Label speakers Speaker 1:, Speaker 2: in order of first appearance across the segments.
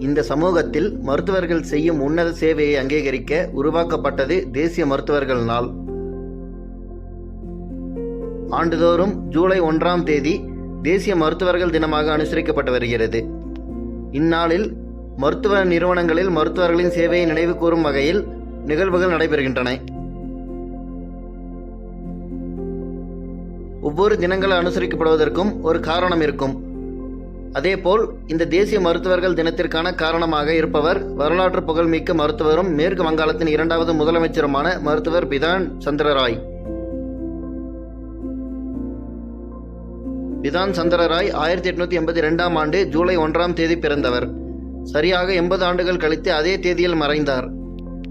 Speaker 1: இந்த சமூகத்தில் மருத்துவர்கள் செய்யும் உன்னத சேவையை அங்கீகரிக்க உருவாக்கப்பட்டது தேசிய மருத்துவர்கள் நாள். ஆண்டுதோறும் ஜூலை ஒன்றாம் தேதி தேசிய மருத்துவர்கள் தினமாக அனுசரிக்கப்பட்டு வருகிறது. இந்நாளில் மருத்துவ நிறுவனங்களில் மருத்துவர்களின் சேவையை நினைவு கூறும் வகையில் நிகழ்வுகள் நடைபெறுகின்றன. ஒவ்வொரு தினங்கள் அனுசரிக்கப்படுவதற்கும் ஒரு காரணம் இருக்கும். அதேபோல் இந்த தேசிய மருத்துவர்கள் தினத்திற்கான காரணமாக இருப்பவர் வரலாற்று புகழ்மிக்க மருத்துவரும் மேற்கு வங்காளத்தின் இரண்டாவது முதலமைச்சருமான மருத்துவர் பிதான் சந்திரராய். பிதான் சந்திரராய் ஆயிரத்தி எட்நூத்தி எண்பத்தி ரெண்டாம் ஆண்டு ஜூலை ஒன்றாம் தேதி பிறந்தவர். சரியாக எண்பது ஆண்டுகள் கழித்து அதே தேதியில் மறைந்தார்.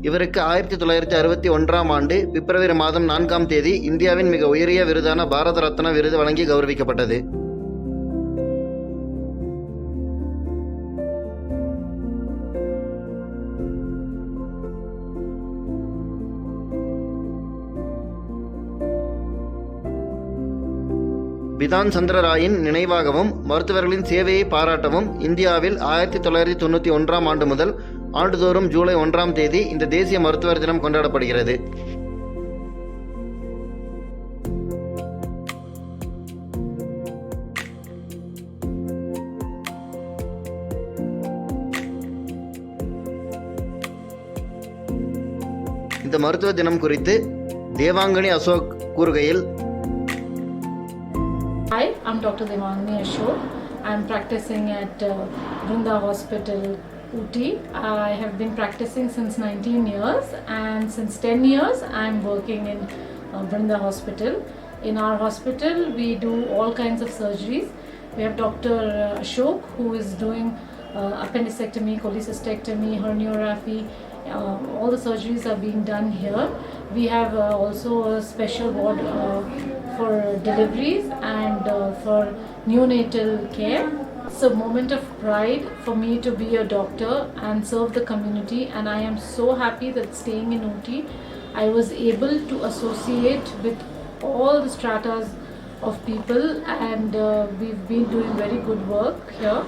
Speaker 1: இவருக்கு ஆயிரத்தி தொள்ளாயிரத்தி அறுபத்தி ஒன்றாம் ஆண்டு பிப்ரவரி மாதம் நான்காம் தேதி இந்தியாவின் மிக உயரிய விருதான பாரத ரத்னா விருது வழங்கி கௌரவிக்கப்பட்டது. பிதான் சந்திரராயின் நினைவாகவும் மருத்துவர்களின் சேவையை பாராட்டவும் இந்தியாவில் ஆயிரத்தி தொள்ளாயிரத்தி தொண்ணூற்றி ஒன்றாம் ஆண்டு முதல் ஆண்டுதோறும் ஜூலை ஒன்றாம் தேதி இந்த தேசிய மருத்துவர் தினம் கொண்டாடப்படுகிறது. இந்த மருத்துவ தினம் குறித்து தேவாங்கனி அசோக் கூறுகையில்
Speaker 2: Hi, I'm Dr. Devangni Ashok. I'm practicing at uh, Brinda Hospital, Uti. I have been practicing since 19 years, and since 10 years, I'm working in uh, Hospital. In our hospital, we do all kinds of surgeries. We have Dr. Ashok who is doing uh, appendicectomy, cholecystectomy, herniorrhaphy. Uh, all the surgeries are being done here. We have uh, also a special ward uh, for deliveries and uh, for neonatal care. It's a moment of pride for me to be a doctor and serve the community, and I am so happy that staying in OT, I was able to associate with all the stratas of people, and uh, we've been doing very good work here.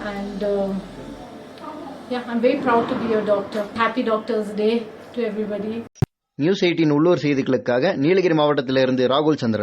Speaker 2: And uh, yeah, I'm very proud to be a doctor. Happy Doctors Day to everybody.
Speaker 1: News eighteen உள்ளூர் செய்திகளுக்காக நீலகிரி மாவட்டத்திலிருந்து ராகுல் சந்திரன்.